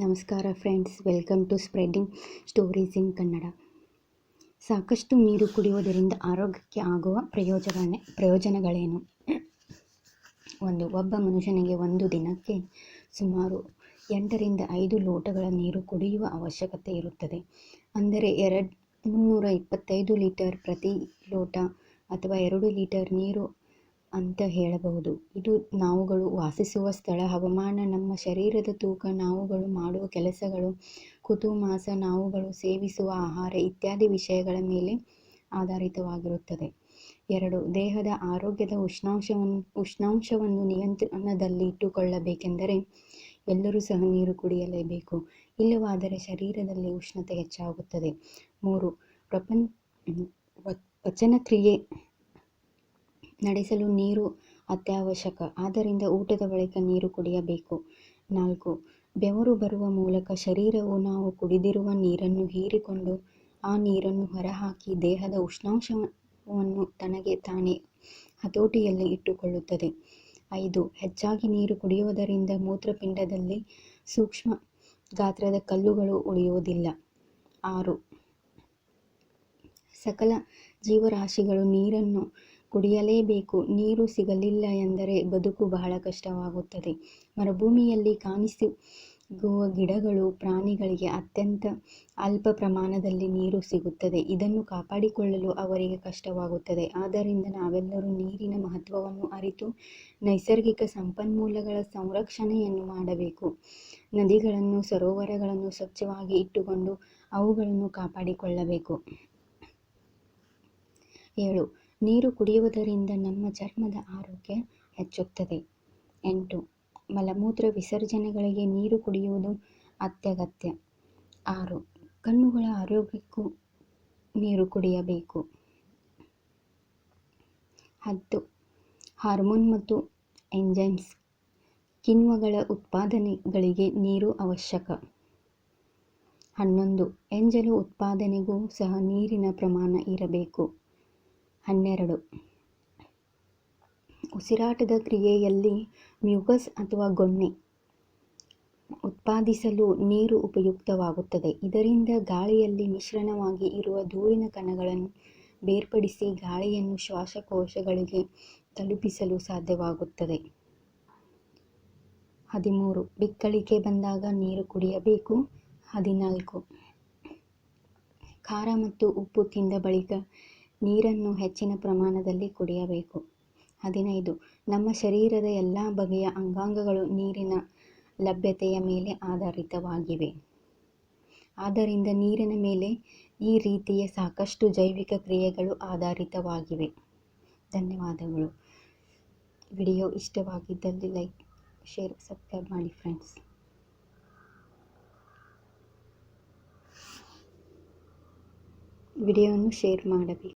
ನಮಸ್ಕಾರ friends welcome to spreading stories in Kannada ಸಾಕಷ್ಟು ನೀರು ಕುಡಿಯುವುದರಿಂದ ಆರೋಗ್ಯಕ್ಕೆ ಆಗುವ ಪ್ರಯೋಜನ ಪ್ರಯೋಜನಗಳೇನು? ಒಂದು, ಒಬ್ಬ ಮನುಷ್ಯನಿಗೆ ಒಂದು ದಿನಕ್ಕೆ ಸುಮಾರು ಎಂಟರಿಂದ ಐದು ಲೋಟಗಳ ನೀರು ಕುಡಿಯುವ ಅವಶ್ಯಕತೆ ಇರುತ್ತದೆ. ಅಂದರೆ ಎರಡು ಮುನ್ನೂರ ಇಪ್ಪತ್ತೈದು ಲೀಟರ್ ಪ್ರತಿ ಲೋಟ ಅಥವಾ ಎರಡು ಲೀಟರ್ ನೀರು ಅಂತ ಹೇಳಬಹುದು. ಇದು ನಾವುಗಳು ವಾಸಿಸುವ ಸ್ಥಳ. ಹವಾಮಾನ, ನಮ್ಮ ಶರೀರದ ತೂಕ, ನಾವುಗಳು ಮಾಡುವ ಕೆಲಸಗಳು ಕುತುಮಾಸ ನಾವುಗಳು ಸೇವಿಸುವ ಆಹಾರ ಇತ್ಯಾದಿ ವಿಷಯಗಳ ಮೇಲೆ ಆಧಾರಿತವಾಗಿರುತ್ತದೆ. ಎರಡು, ದೇಹದ ಆರೋಗ್ಯದ ಉಷ್ಣಾಂಶವನ್ನು ಉಷ್ಣಾಂಶವನ್ನು ನಿಯಂತ್ರಣದಲ್ಲಿ ಇಟ್ಟುಕೊಳ್ಳಬೇಕೆಂದರೆ ಎಲ್ಲರೂ ಸಹ ನೀರು ಕುಡಿಯಲೇಬೇಕು. ಇಲ್ಲವಾದರೆ ಶರೀರದಲ್ಲಿ ಉಷ್ಣತೆ ಹೆಚ್ಚಾಗುತ್ತದೆ. ಮೂರು, ಪ್ರಪಂಚ ಪಚನಕ್ರಿಯೆ ನಡೆಸಲು ನೀರು ಅತ್ಯವಶ್ಯಕ. ಆದ್ದರಿಂದ ಊಟದ ಬಳಿಕ ನೀರು ಕುಡಿಯಬೇಕು. ನಾಲ್ಕು. ಬೆವರು ಬರುವ ಮೂಲಕ ಶರೀರವು ನಾವು ಕುಡಿದಿರುವ ನೀರನ್ನು ಹೀರಿಕೊಂಡು ಆ ನೀರನ್ನು ಹೊರಹಾಕಿ ದೇಹದ ಉಷ್ಣಾಂಶವನ್ನು ತನಗೆ ತಾನೇ ಹತೋಟಿಯಲ್ಲಿ ಇಟ್ಟುಕೊಳ್ಳುತ್ತದೆ. ಐದು. ಹೆಚ್ಚಾಗಿ ನೀರು ಕುಡಿಯುವುದರಿಂದ ಮೂತ್ರಪಿಂಡದಲ್ಲಿ ಸೂಕ್ಷ್ಮ ಗಾತ್ರದ ಕಲ್ಲುಗಳು ಉಳಿಯುವುದಿಲ್ಲ. ಆರು. ಸಕಲ ಜೀವರಾಶಿಗಳು ನೀರನ್ನು ಕುಡಿಯಲೇಬೇಕು. ನೀರು ಸಿಗಲಿಲ್ಲ ಎಂದರೆ ಬದುಕು ಬಹಳ ಕಷ್ಟವಾಗುತ್ತದೆ. ಮರುಭೂಮಿಯಲ್ಲಿ ಕಾಣಿಸಿಗುವ ಗಿಡಗಳು ಪ್ರಾಣಿಗಳಿಗೆ ಅತ್ಯಂತ ಅಲ್ಪ ಪ್ರಮಾಣದಲ್ಲಿ ನೀರು ಸಿಗುತ್ತದೆ. ಇದನ್ನು ಕಾಪಾಡಿಕೊಳ್ಳಲು ಅವರಿಗೆ ಕಷ್ಟವಾಗುತ್ತದೆ. ಆದ್ದರಿಂದ ನಾವೆಲ್ಲರೂ ನೀರಿನ ಮಹತ್ವವನ್ನು ಅರಿತು ನೈಸರ್ಗಿಕ ಸಂಪನ್ಮೂಲಗಳ ಸಂರಕ್ಷಣೆಯನ್ನು ಮಾಡಬೇಕು. ನದಿಗಳನ್ನು, ಸರೋವರಗಳನ್ನು ಸ್ವಚ್ಛವಾಗಿ ಇಟ್ಟುಕೊಂಡು ಅವುಗಳನ್ನು ಕಾಪಾಡಿಕೊಳ್ಳಬೇಕು. ಏಳು. ನೀರು ಕುಡಿಯುವುದರಿಂದ ನಮ್ಮ ಚರ್ಮದ ಆರೋಗ್ಯ ಹೆಚ್ಚುತ್ತದೆ. ಎಂಟು, ಮಲಮೂತ್ರ ವಿಸರ್ಜನೆಗಳಿಗೆ ನೀರು ಕುಡಿಯುವುದು ಅತ್ಯಗತ್ಯ. ಆರು, ಕಣ್ಣುಗಳ ಆರೋಗ್ಯಕ್ಕೂ ನೀರು ಕುಡಿಯಬೇಕು. ಹತ್ತು, ಹಾರ್ಮೋನ್ ಮತ್ತು ಎಂಜೈಮ್ಸ್, ಕಿಣ್ವಗಳ ಉತ್ಪಾದನೆಗಳಿಗೆ ನೀರು ಅವಶ್ಯಕ. ಹನ್ನೊಂದು, ಎಂಜಲು ಉತ್ಪಾದನೆಗೂ ಸಹ ನೀರಿನ ಪ್ರಮಾಣ ಇರಬೇಕು. ಹನ್ನೆರಡು. ಉಸಿರಾಟದ ಕ್ರಿಯೆಯಲ್ಲಿ ಮ್ಯೂಕಸ್ ಅಥವಾ ಗೊಣ್ಣೆ ಉತ್ಪಾದಿಸಲು ನೀರು ಉಪಯುಕ್ತವಾಗುತ್ತದೆ. ಇದರಿಂದ ಗಾಳಿಯಲ್ಲಿ ಮಿಶ್ರಣವಾಗಿ ಇರುವ ಧೂಳಿನ ಕಣಗಳನ್ನು ಬೇರ್ಪಡಿಸಿ ಗಾಳಿಯನ್ನು ಶ್ವಾಸಕೋಶಗಳಿಗೆ ತಲುಪಿಸಲು ಸಾಧ್ಯವಾಗುತ್ತದೆ. ಹದಿಮೂರು. ಬಿಕ್ಕಳಿಕೆ ಬಂದಾಗ ನೀರು ಕುಡಿಯಬೇಕು. ಹದಿನಾಲ್ಕು. ಖಾರ ಮತ್ತು ಉಪ್ಪು ತಿಂದ ಬಳಿಕ ನೀರನ್ನು ಹೆಚ್ಚಿನ ಪ್ರಮಾಣದಲ್ಲಿ ಕುಡಿಯಬೇಕು. ಹದಿನೈದು. ನಮ್ಮ ಶರೀರದ ಎಲ್ಲ ಬಗೆಯ ಅಂಗಾಂಗಗಳು ನೀರಿನ ಲಭ್ಯತೆಯ ಮೇಲೆ ಆಧಾರಿತವಾಗಿವೆ. ಆದ್ದರಿಂದ ನೀರಿನ ಮೇಲೆ ಈ ರೀತಿಯ ಸಾಕಷ್ಟು ಜೈವಿಕ ಕ್ರಿಯೆಗಳು ಆಧಾರಿತವಾಗಿವೆ. ಧನ್ಯವಾದಗಳು. ವಿಡಿಯೋ ಇಷ್ಟವಾಗಿದ್ದಲ್ಲಿ ಲೈಕ್, ಶೇರ್, ಸಬ್ಸ್ಕ್ರೈಬ್ ಮಾಡಿ ಫ್ರೆಂಡ್ಸ್. ವಿಡಿಯೋವನ್ನು ಶೇರ್ ಮಾಡಬೇಕು.